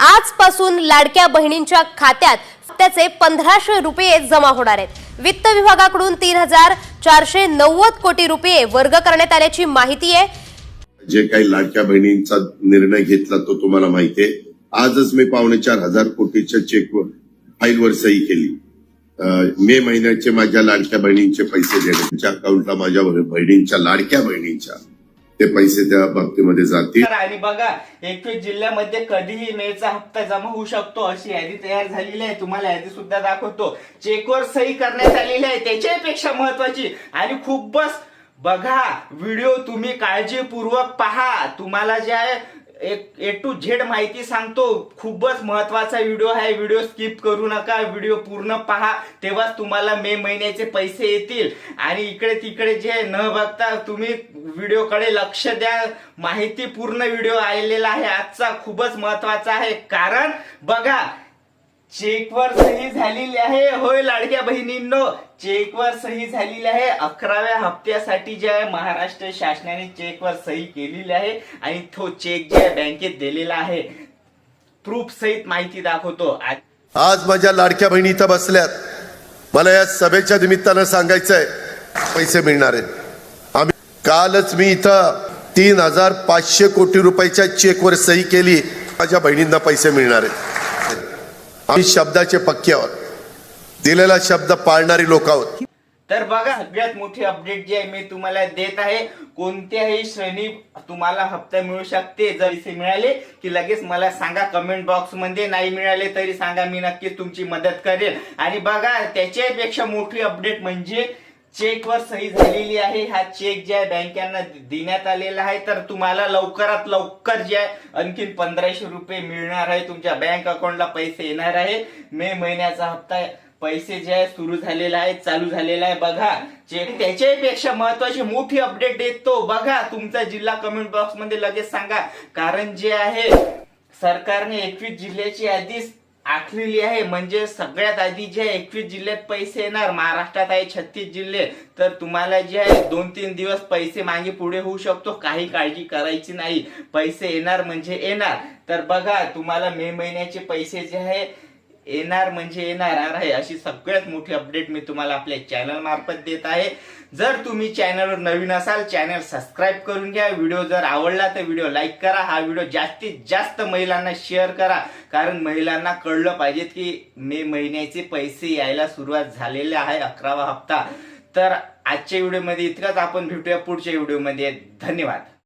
आजपासून लाडक्या बहिणींच्या खात्यात त्याचे पंधराशे रुपये जमा होणार आहेत. वित्त विभागाकडून तीन हजार चारशे नव्वद कोटी रुपये वर्ग करण्यात आल्याची माहिती आहे. जे काही लाडक्या बहिणींचा निर्णय घेतला तो तुम्हाला माहिती आहे. आजच मी पावणे चार हजार कोटीच्या चेकवर फाईलवर सही केली. मे महिन्याचे माझ्या लाडक्या बहिणींचे पैसे देण्याच्या अकाउंटला माझ्या बहिणींच्या लाडक्या बहिणींच्या. ते पैसे त्या बाबतीमध्ये जातील. आणि बघा एकवीस जिल्ह्यामध्ये कधीही मेचा हप्ता जमा होऊ शकतो अशी यादी तयार झालेली आहे. तुम्हाला यादी सुद्धा दाखवतो. चेकवर सही करण्यात आलेली आहे. त्याच्यापेक्षा महत्वाची आणि खूपच बघा व्हिडिओ तुम्ही काळजीपूर्वक पहा. तुम्हाला जे आहे एक ए टू झेड माहिती सांगतो. खूपच महत्त्वाचा व्हिडिओ आहे. व्हिडिओ स्किप करू नका. व्हिडिओ पूर्ण पहा. तेव्हाच तुम्हाला मे महिन्याचे पैसे येतील. आणि इकडे तिकडे जे न बघता तुम्ही व्हिडिओकडे लक्ष द्या. माहिती पूर्ण व्हिडिओ आलेला आहे. आजचा खूपच महत्त्वाचा आहे. कारण बघा चेकवर सही झालेली आहे. होय लाडक्या बहिणींनो चेकवर सही झालेली आहे. अकराव्या हप्त्यासाठी जे आहे महाराष्ट्र शासनाने चेकवर सही केलेली आहे आणि तो चेक जे बँकेत दिलेला आहे प्रूफ सहित माहिती दाखवतो. आज माझ्या लाडक्या बहिणी इथं बसल्यात. मला या सभेच्या निमित्तानं सांगायचंय पैसे मिळणार आहेत. आम्ही कालच मी इथं तीन हजार पाचशे कोटी रुपयाच्या चेकवर सही केली. माझ्या बहिणींना पैसे मिळणार आहेत. आम्ही शब्दाचे पक्के आहोत. दिलेला शब्द पाळणारी लोक आहोत. तर बघा सगळ्यात मोठी अपडेट जी आहे मी तुम्हाला देत आहे कोणत्याही श्रेणी तुम्हाला हप्ता मिळू शकते जर इथे मिळाले की लगेच मला सांगा कमेंट बॉक्समध्ये. नाही मिळाले तरी सांगा मी नक्कीच तुमची मदत करेल. आणि बघा त्याच्यापेक्षा मोठी अपडेट म्हणजे चेकवर सही झालेली आहे. हा चेक जे आहे बँकांना देण्यात आलेला आहे तर तुम्हाला लवकरात लवकर जे आहे आणखीन पंधराशे रुपये मिळणार आहे तुमच्या बँक अकाउंटला पैसे येणार आहे. मे महिन्याचा हप्ता पैसे जे आहे सुरू झालेला आहे चालू झालेला आहे. बघा जे त्याच्यापेक्षा महत्वाची मोठी अपडेट देतो. बघा तुमचा जिल्हा कमेंट बॉक्समध्ये लगेच सांगा. कारण जे आहे सरकारने एकवीस जिल्ह्याची यादी आखलेली आहे. म्हणजे सगळ्यात आधी जे एकवीस जिल्ह्यात पैसे येणार. महाराष्ट्रात आहे छत्तीस जिल्हे. तर तुम्हाला जे आहे दोन तीन दिवस पैसे मागे पुढे होऊ शकतो. काही काळजी करायची नाही. पैसे येणार म्हणजे येणार. तर बघा तुम्हाला मे महिन्याचे पैसे जे आहे येणार म्हणजे येणार आहे अशी सगळ्यात मोठी अपडेट मी तुम्हाला आपल्या चॅनल मार्फत देत आहे. जर तुम्ही चॅनलवर नवीन असाल चॅनल सबस्क्राईब करून घ्या. व्हिडिओ जर आवडला तर व्हिडिओ लाईक करा. हा व्हिडिओ जास्तीत जास्त महिलांना शेअर करा. कारण महिलांना कळलं पाहिजे की मे महिन्याचे पैसे यायला सुरुवात झालेले आहे अकरावा हप्ता. तर आजच्या व्हिडिओमध्ये इतकंच. आपण भेटूया पुढच्या व्हिडिओमध्ये धन्यवाद.